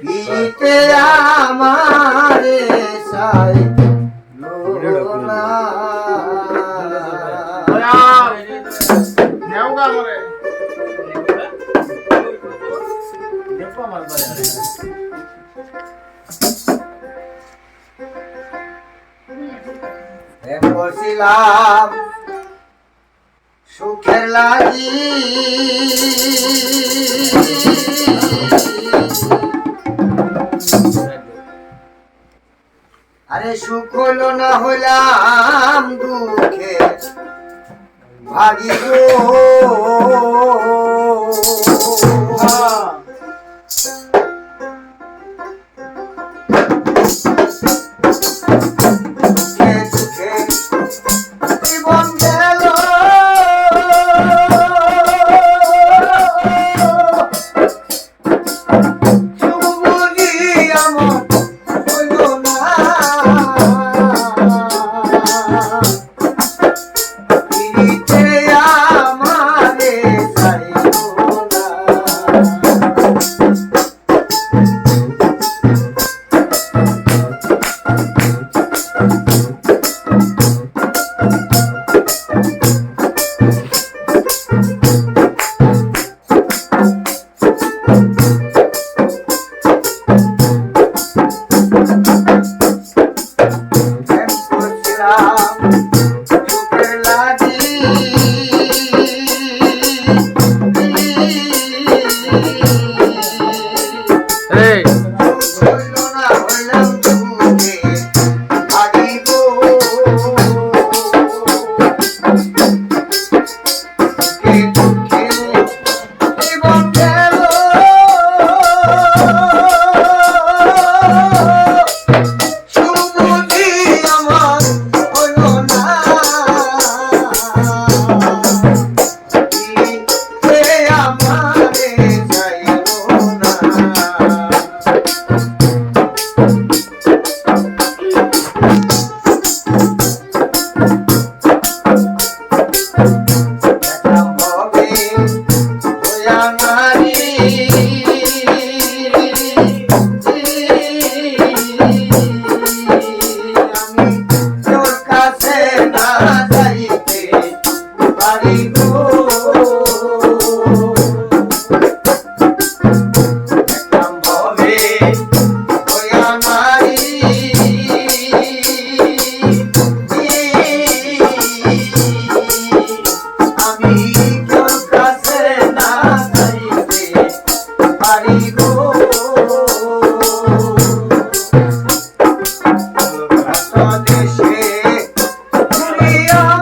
পিতে আমারে সাই বসিলাম সুখের লাগি। আরে সুখ হলো না হলাম দুঃখে। ভাগি ya